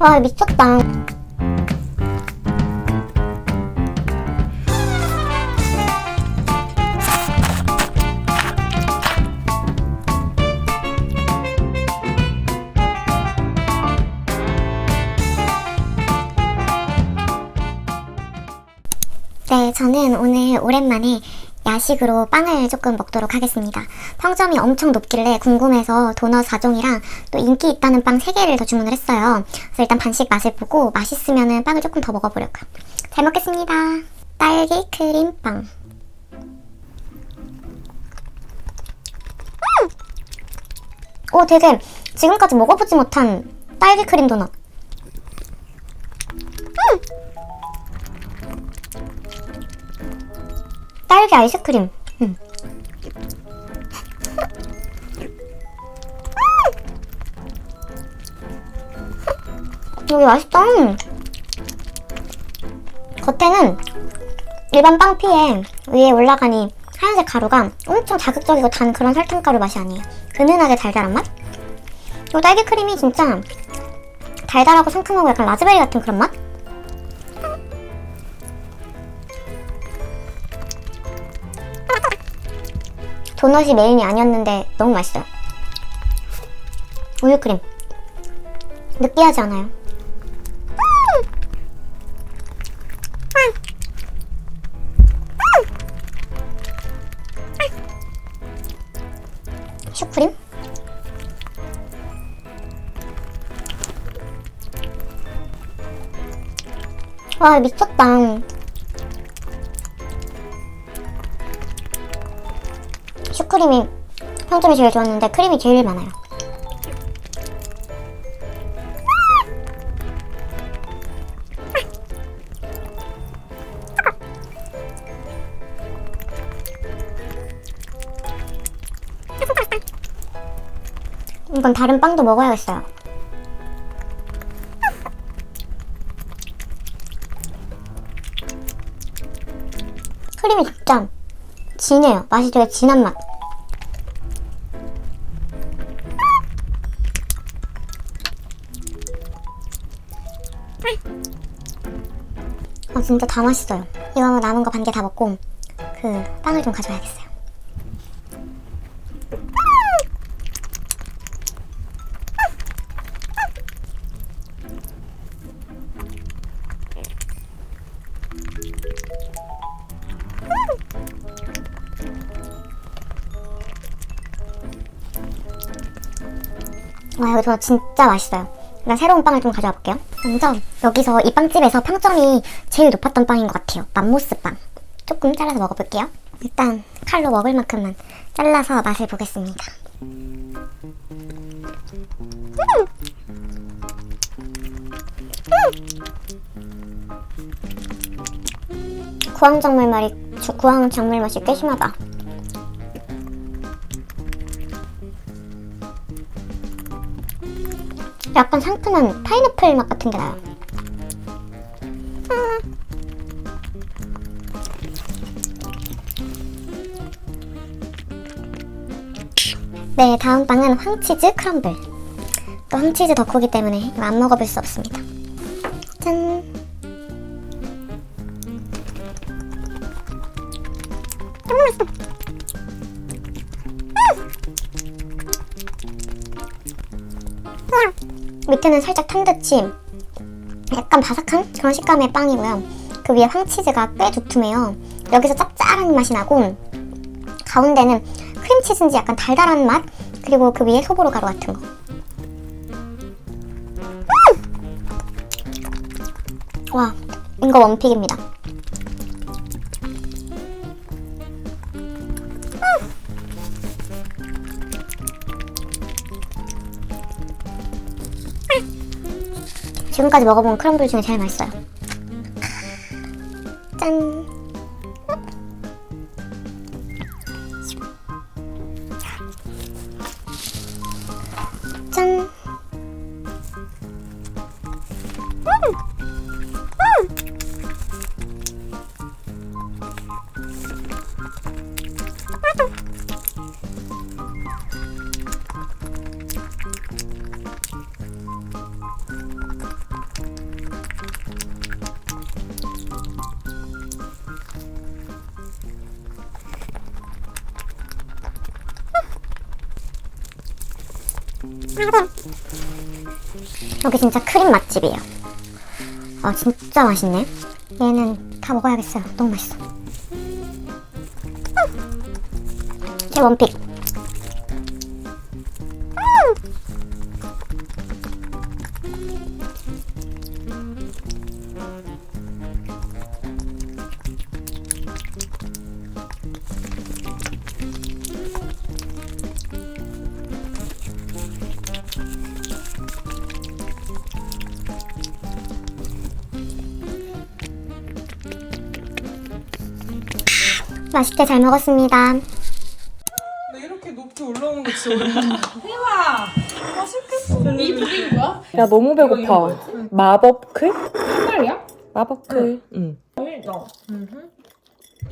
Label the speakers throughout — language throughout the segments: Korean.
Speaker 1: 와 미쳤다. 네, 저는 오늘 오랜만에 야식으로 빵을 조금 먹도록 하겠습니다. 평점이 엄청 높길래 궁금해서 도넛 4종이랑 또 인기 있다는 빵 3개를 더 주문을 했어요. 그래서 일단 반씩 맛을 보고 맛있으면 빵을 조금 더 먹어보려고요. 잘 먹겠습니다. 딸기 크림빵. 음! 오, 되게 지금까지 먹어보지 못한 딸기 크림 도넛. 딸기 아이스크림. 음. 여기 맛있다. 겉에는 일반 빵 피에 위에 올라가니 하얀색 가루가 엄청 자극적이고 단 그런 설탕가루 맛이 아니에요. 은은하게 달달한 맛? 이 딸기 크림이 진짜 달달하고 상큼하고 약간 라즈베리 같은 그런 맛? 도넛이 메인이 아니었는데 너무 맛있어요. 우유크림. 느끼하지 않아요. 슈크림? 와 미쳤다. 슈크림이 평점이 제일 좋았는데 크림이 제일 많아요. 이건 다른 빵도 먹어야겠어요. 크림이 진짜 진해요. 맛이 되게 진한 맛. 진짜 다 맛있어요. 이거 남은 거 반 개 다 먹고 그 빵을 좀 가져와야겠어요. 와 이거 저 진짜 맛있어요. 난 새로운 빵을 좀 가져와 볼게요. 먼저 여기서 이 빵집에서 평점이 제일 높았던 빵인 것 같아요. 맘모스 빵. 조금 잘라서 먹어볼게요. 일단 칼로 먹을 만큼만 잘라서 맛을 보겠습니다. 음! 음! 구황작물 말이 주- 구황작물 맛이 꽤 심하다. 약간 상큼한 파인애플 맛 같은 게 나요. 네, 다음 빵은 황치즈 크럼블. 또 황치즈 덕후기 때문에 이거 안 먹어볼 수 없습니다. 밑에는 살짝 탄 듯이 약간 바삭한 그런 식감의 빵이고요. 그 위에 황치즈가 꽤 두툼해요. 여기서 짭짤한 맛이 나고 가운데는 크림치즈인지 약간 달달한 맛 그리고 그 위에 소보로 가루 같은 거. 음! 와 이거 원픽입니다. 지금까지 먹어본 크럼블 중에 제일 맛있어요. 여기 진짜 크림 맛집이에요. 아 진짜 맛있네. 얘는 다 먹어야겠어요. 너무 맛있어. 제 원픽. 맛있게 잘 먹었습니다.
Speaker 2: 나 이렇게 높게 올라오는 거 진짜 오랜만이야.
Speaker 3: 이 푸딩 뭐야?
Speaker 4: 야 너무 배고파. 마법클?
Speaker 3: 흰말이야?
Speaker 4: 마법클. 응.
Speaker 5: 맛있다.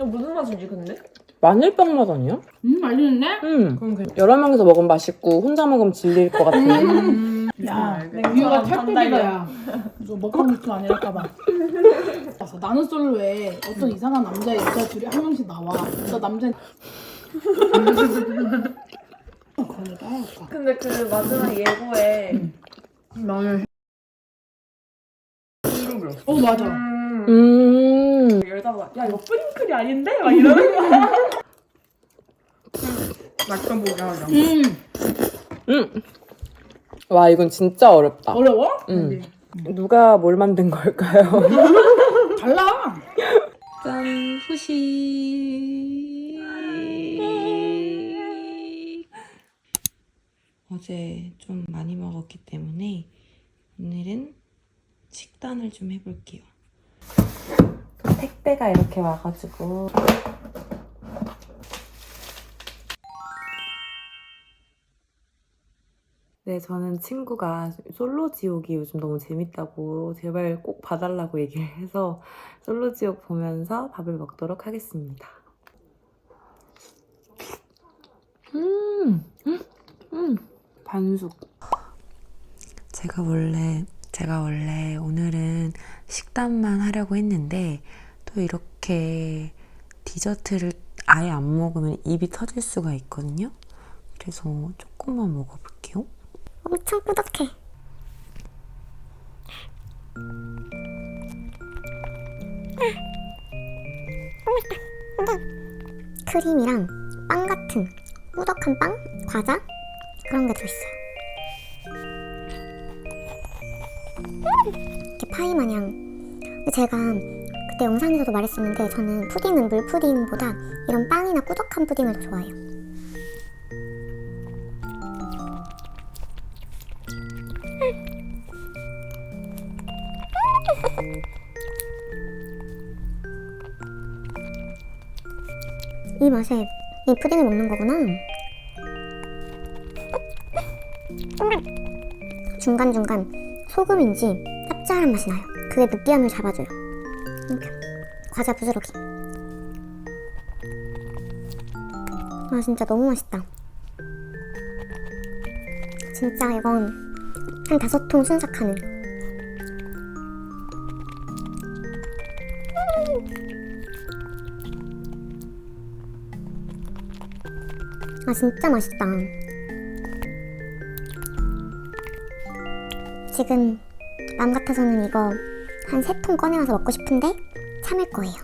Speaker 5: 야, 무슨 맛이지, 근데?
Speaker 4: 마늘빵 맛 아니야?
Speaker 3: 음 맛있는데?
Speaker 4: 응.
Speaker 2: 그럼 그냥
Speaker 4: 여러 명이서 먹으면 맛있고 혼자 먹으면 질릴 것 같은.
Speaker 3: 야
Speaker 5: 알겠어.
Speaker 3: 우유가
Speaker 5: 안
Speaker 3: 찰떡이다 야너 먹방 유튜브 아니랄까봐 그래서 나는 솔로에 어떤 이상한 남자 여자 둘이 한 명씩 나와 저 남자
Speaker 5: 근데 그 마지막 예고에
Speaker 2: 나는
Speaker 3: 어 맞아
Speaker 5: 음.
Speaker 4: 음.
Speaker 5: 열다가 야 이거 뿌링클이 아닌데? 막 이러는 거야.
Speaker 2: 맛좀 보게 하자.
Speaker 3: 음
Speaker 4: 음. 와 이건 진짜 어렵다.
Speaker 3: 어려워?
Speaker 4: 음. 누가 뭘 만든 걸까요?
Speaker 3: 달라
Speaker 4: 짠 후식. 어제 좀 많이 먹었기 때문에 오늘은 식단을 좀 해볼게요. 택배가 이렇게 와가지고 네, 저는 친구가 솔로 지옥이 요즘 너무 재밌다고 제발 꼭 봐달라고 얘기를 해서 솔로 지옥 보면서 밥을 먹도록 하겠습니다. 음, 음, 음, 반숙. 제가 원래 제가 원래 오늘은 식단만 하려고 했는데 또 이렇게 디저트를 아예 안 먹으면 입이 터질 수가 있거든요. 그래서 조금만 먹어볼게요.
Speaker 1: 엄청 꾸덕해. 크림이랑 빵 같은 꾸덕한 빵, 과자 그런 게 들어있어요. 이렇게 파이 마냥. 근데 제가 그때 영상에서도 말했었는데 저는 푸딩은 물 푸딩보다 이런 빵이나 꾸덕한 푸딩을 더 좋아해요. 이 맛에 이 푸딩을 먹는 거구나. 중간중간 소금인지 짭짤한 맛이 나요. 그게 느끼함을 잡아줘요. 과자 부스러기. 아 진짜 너무 맛있다. 진짜 이건 한 다섯 통 순삭하는. 아 진짜 맛있다. 지금 마음 같아서는 이거 한 세 통 꺼내와서 먹고 싶은데 참을 거예요.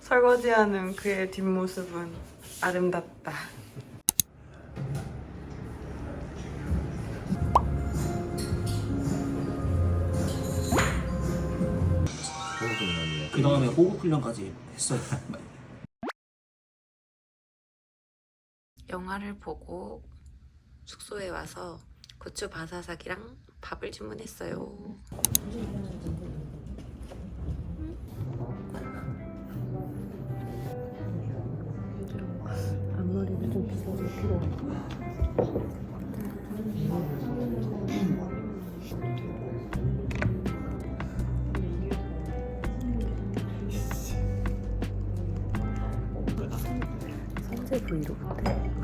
Speaker 4: 설거지하는 그의 뒷모습은 아름답다.
Speaker 6: 그 호흡 훈련까지 했어요.
Speaker 4: 영화를 보고 숙소에 와서 고추 바사삭이랑 밥을 주문했어요. 앞머리를 좀 필요가 화 브이로그인데.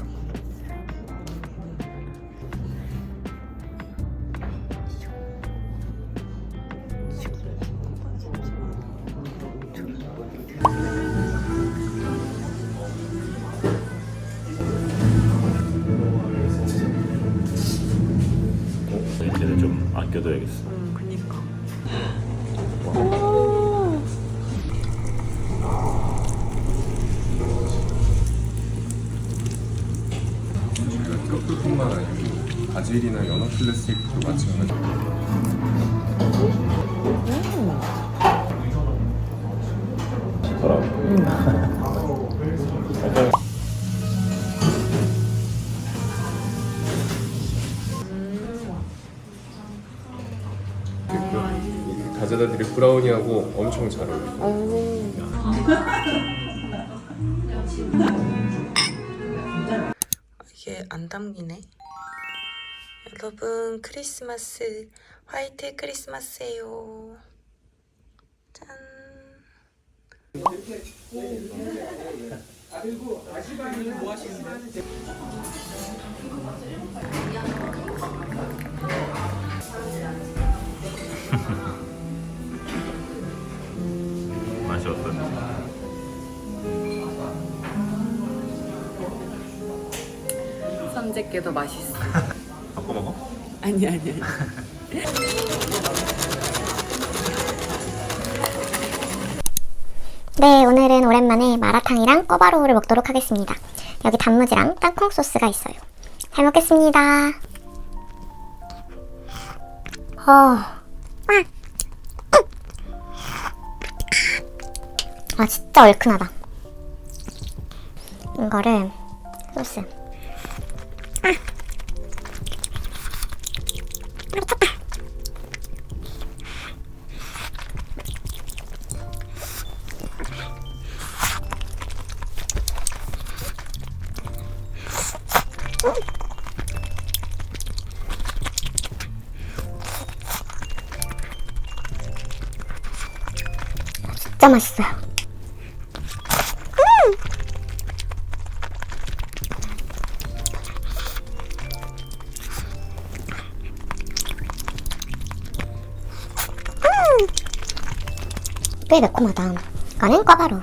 Speaker 7: 이제는 좀 아껴둬야겠어.
Speaker 4: 음, 그니까.
Speaker 8: 트러플뿐만 아니고 바질이나 연어 클래식도 마찬가지로
Speaker 7: 좋더라고.
Speaker 8: 그 가져다 드릴 브라우니하고 엄청 잘 어울려요.
Speaker 4: 이게 안 담기네. 여러분 크리스마스 화이트 크리스마스예요. 짠.
Speaker 7: 맛이 어떤지.
Speaker 4: 선제께도 맛있어.
Speaker 7: 바꿔 먹어?
Speaker 4: 아니 아니 아니.
Speaker 1: 네, 오늘은 오랜만에 마라탕이랑 꿔바로우를 먹도록 하겠습니다. 여기 단무지랑 땅콩 소스가 있어요. 잘 먹겠습니다. 어, 아, 진짜 얼큰하다. 이거를 소스. 진짜 맛있어요. 꽤 매콤하다. 이거는 꿔바로.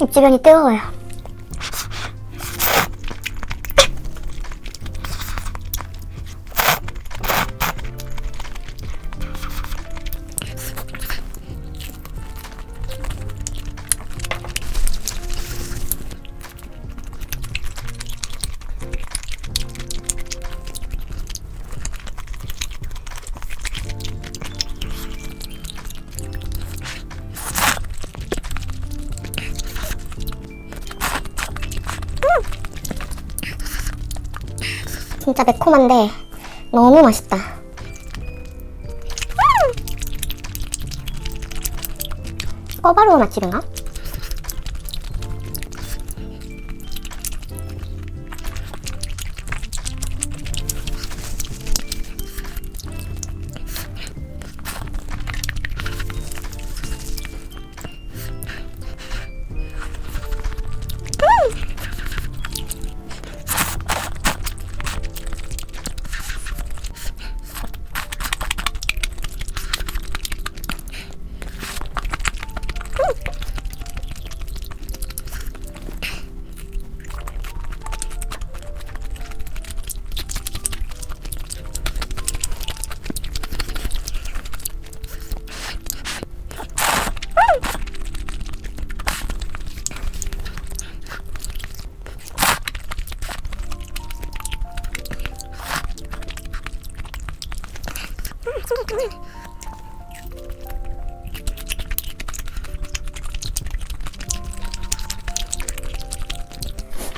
Speaker 1: 입 주변이 뜨거워요. 진짜 매콤한데 너무 맛있다. 꿔바로우 맛집인가?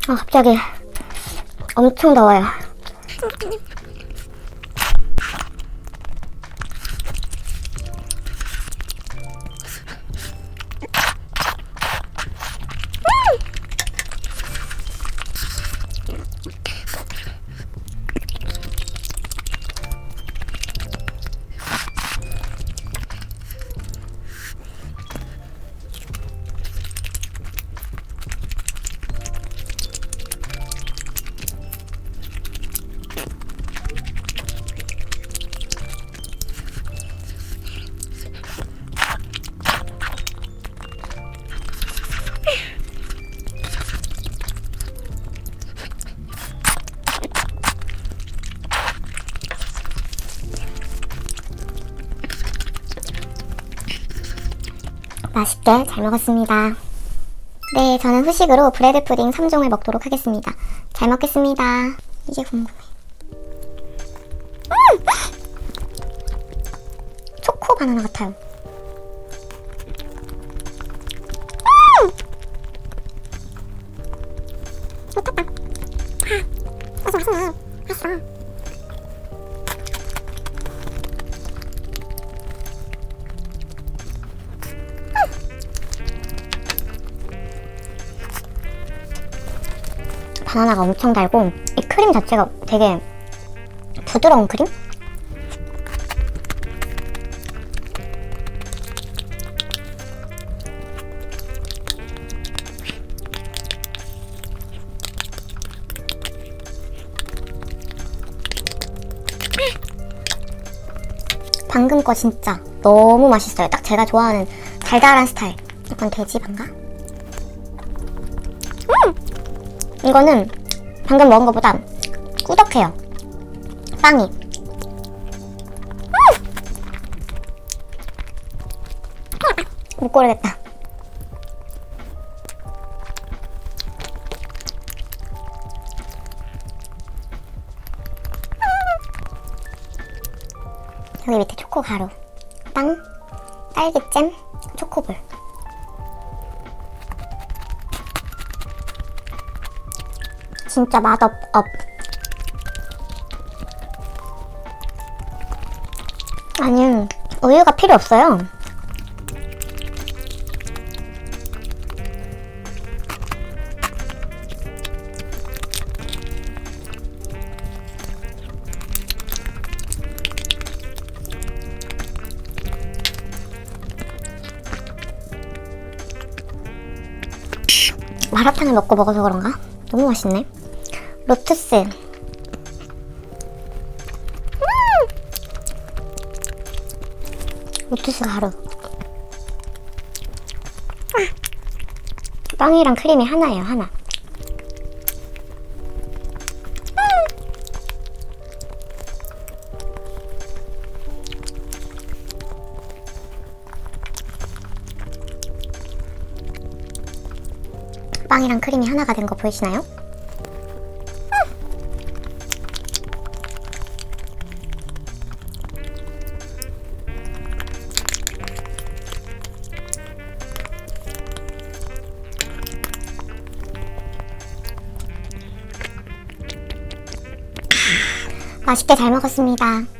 Speaker 1: 아, 갑자기 엄청 더워요. 맛있게 잘 먹었습니다. 네, 저는 후식으로 브레드 푸딩 3종을 먹도록 하겠습니다. 잘 먹겠습니다. 이게 궁금해. 음! 초코 바나나 같아요. 바나나가 엄청 달고 이 크림 자체가 되게 부드러운 크림? 방금 거 진짜 너무 맛있어요. 딱 제가 좋아하는 달달한 스타일. 약간 돼지반가? 이거는 방금 먹은 것보다 꾸덕해요. 빵이. 음! 못 고르겠다. 여기 밑에 초코 가루, 진짜 맛업 업. 아니 우유가 필요 없어요. 마라탕을 먹고 먹어서 그런가? 너무 맛있네. 로투스. 음! 로투스 가루. 아! 빵이랑 크림이 하나예요, 하나. 빵이랑 크림이 하나가 된 거 보이시나요? 맛있게 잘 먹었습니다.